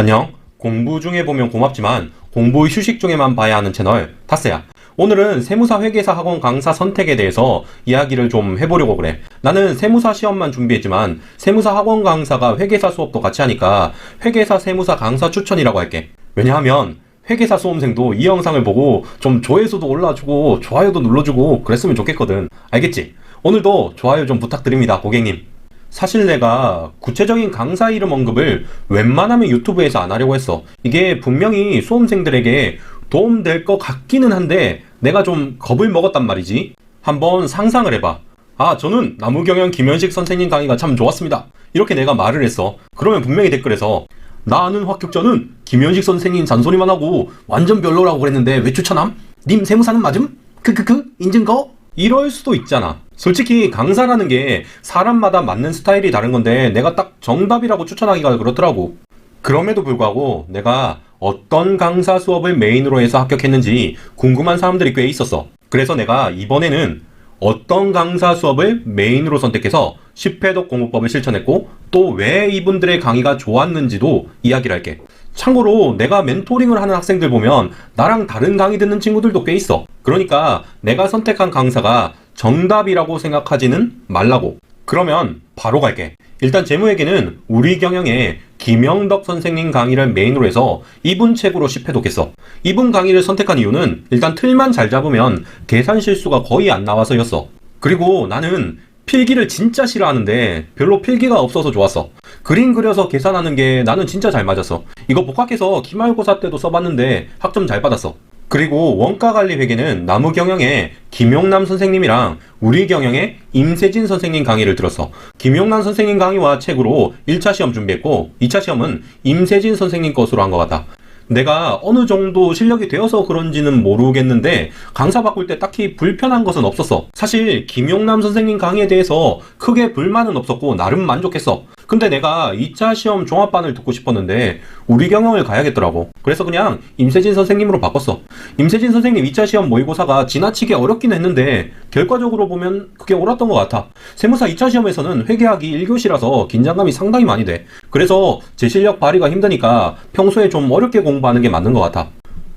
안녕. 공부 중에 보면 고맙지만 공부 휴식 중에만 봐야 하는 채널 타스야. 오늘은 세무사 회계사 학원 강사 선택에 대해서 이야기를 좀 해보려고 그래. 나는 세무사 시험만 준비했지만 세무사 학원 강사가 회계사 수업도 같이 하니까 회계사 세무사 강사 추천이라고 할게. 왜냐하면 회계사 수험생도 이 영상을 보고 좀 조회수도 올라주고 좋아요도 눌러주고 그랬으면 좋겠거든. 알겠지? 오늘도 좋아요 좀 부탁드립니다, 고객님. 사실 내가 구체적인 강사 이름 언급을 웬만하면 유튜브에서 안 하려고 했어. 이게 분명히 수험생들에게 도움될 것 같기는 한데 내가 좀 겁을 먹었단 말이지. 한번 상상을 해봐. 아, 저는 나무경영 김현식 선생님 강의가 참 좋았습니다. 이렇게 내가 말을 했어. 그러면 분명히 댓글에서 나 아는 합격자는 김현식 선생님 잔소리만 하고 완전 별로라고 그랬는데 왜 추천함? 님 세무사는 맞음? 크크크 인증거? 이럴 수도 있잖아. 솔직히 강사라는 게 사람마다 맞는 스타일이 다른 건데 내가 딱 정답이라고 추천하기가 그렇더라고. 그럼에도 불구하고 내가 어떤 강사 수업을 메인으로 해서 합격했는지 궁금한 사람들이 꽤 있었어. 그래서 내가 이번에는 어떤 강사 수업을 메인으로 선택해서 10회독 공부법을 실천했고 또 왜 이분들의 강의가 좋았는지도 이야기를 할게. 참고로 내가 멘토링을 하는 학생들 보면 나랑 다른 강의 듣는 친구들도 꽤 있어. 그러니까 내가 선택한 강사가 정답이라고 생각하지는 말라고. 그러면 바로 갈게. 일단 재무에게는 우리 경영의 김영덕 선생님 강의를 메인으로 해서 이분 책으로 10회 독했어. 이분 강의를 선택한 이유는 일단 틀만 잘 잡으면 계산 실수가 거의 안 나와서였어. 그리고 나는 필기를 진짜 싫어하는데 별로 필기가 없어서 좋았어. 그림 그려서 계산하는 게 나는 진짜 잘 맞았어. 이거 복학해서 기말고사 때도 써봤는데 학점 잘 받았어. 그리고 원가 관리 회계는 나무 경영의 김용남 선생님이랑 우리 경영의 임세진 선생님 강의를 들었어. 김용남 선생님 강의와 책으로 1차 시험 준비했고 2차 시험은 임세진 선생님 것으로 한 것 같아. 내가 어느 정도 실력이 되어서 그런지는 모르겠는데 강사 바꿀 때 딱히 불편한 것은 없었어. 사실 김용남 선생님 강의에 대해서 크게 불만은 없었고 나름 만족했어. 근데 내가 2차 시험 종합반을 듣고 싶었는데 우리 경영을 가야겠더라고. 그래서 그냥 임세진 선생님으로 바꿨어. 임세진 선생님 2차 시험 모의고사가 지나치게 어렵긴 했는데 결과적으로 보면 그게 옳았던 것 같아. 세무사 2차 시험에서는 회계학이 1교시라서 긴장감이 상당히 많이 돼. 그래서 제 실력 발휘가 힘드니까 평소에 좀 어렵게 공부하는 게 맞는 것 같아.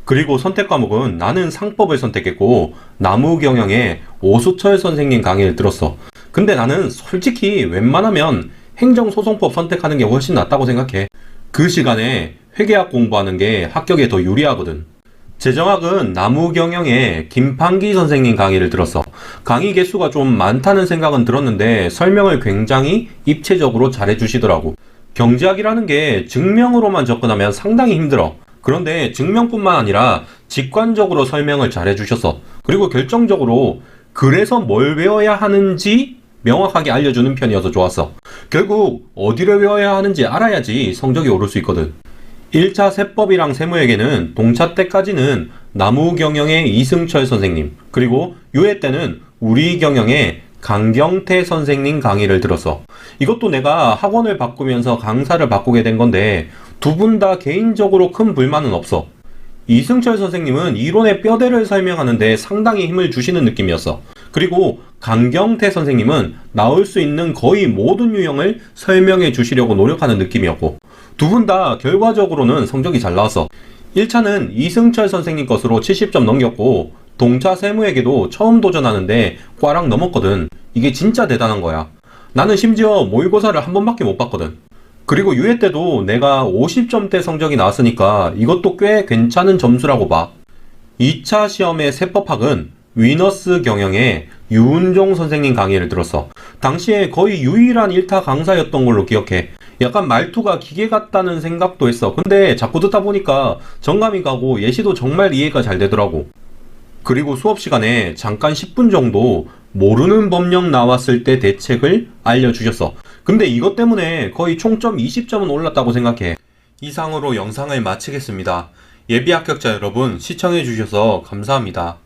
그리고 선택 과목은 나는 상법을 선택했고 나무경영의 오수철 선생님 강의를 들었어. 근데 나는 솔직히 웬만하면 행정소송법 선택하는 게 훨씬 낫다고 생각해. 그 시간에 회계학 공부하는 게 합격에 더 유리하거든. 재정학은 나무경영의 김판기 선생님 강의를 들었어. 강의 개수가 좀 많다는 생각은 들었는데 설명을 굉장히 입체적으로 잘해주시더라고. 경제학이라는 게 증명으로만 접근하면 상당히 힘들어. 그런데 증명뿐만 아니라 직관적으로 설명을 잘해주셨어. 그리고 결정적으로 그래서 뭘 외워야 하는지 명확하게 알려주는 편이어서 좋았어. 결국 어디를 외워야 하는지 알아야지 성적이 오를 수 있거든. 1차 세법이랑 세무에게는 동차 때까지는 나무경영의 이승철 선생님, 그리고 유해 때는 우리 경영의 강경태 선생님 강의를 들었어. 이것도 내가 학원을 바꾸면서 강사를 바꾸게 된 건데 두 분 다 개인적으로 큰 불만은 없어. 이승철 선생님은 이론의 뼈대를 설명하는데 상당히 힘을 주시는 느낌이었어. 그리고 강경태 선생님은 나올 수 있는 거의 모든 유형을 설명해 주시려고 노력하는 느낌이었고 두 분 다 결과적으로는 성적이 잘 나왔어. 1차는 이승철 선생님 것으로 70점 넘겼고 동차 세무에게도 처음 도전하는데 꽈랑 넘었거든. 이게 진짜 대단한 거야. 나는 심지어 모의고사를 한 번밖에 못 봤거든. 그리고 유예 때도 내가 50점대 성적이 나왔으니까 이것도 꽤 괜찮은 점수라고 봐. 2차 시험의 세법학은 위너스 경영의 유은종 선생님 강의를 들었어. 당시에 거의 유일한 1타 강사였던 걸로 기억해. 약간 말투가 기계 같다는 생각도 했어. 근데 자꾸 듣다 보니까 정감이 가고 예시도 정말 이해가 잘 되더라고. 그리고 수업 시간에 잠깐 10분 정도 모르는 법령 나왔을 때 대책을 알려주셨어. 근데 이것 때문에 거의 총점 20점은 올랐다고 생각해. 이상으로 영상을 마치겠습니다. 예비 합격자 여러분 시청해주셔서 감사합니다.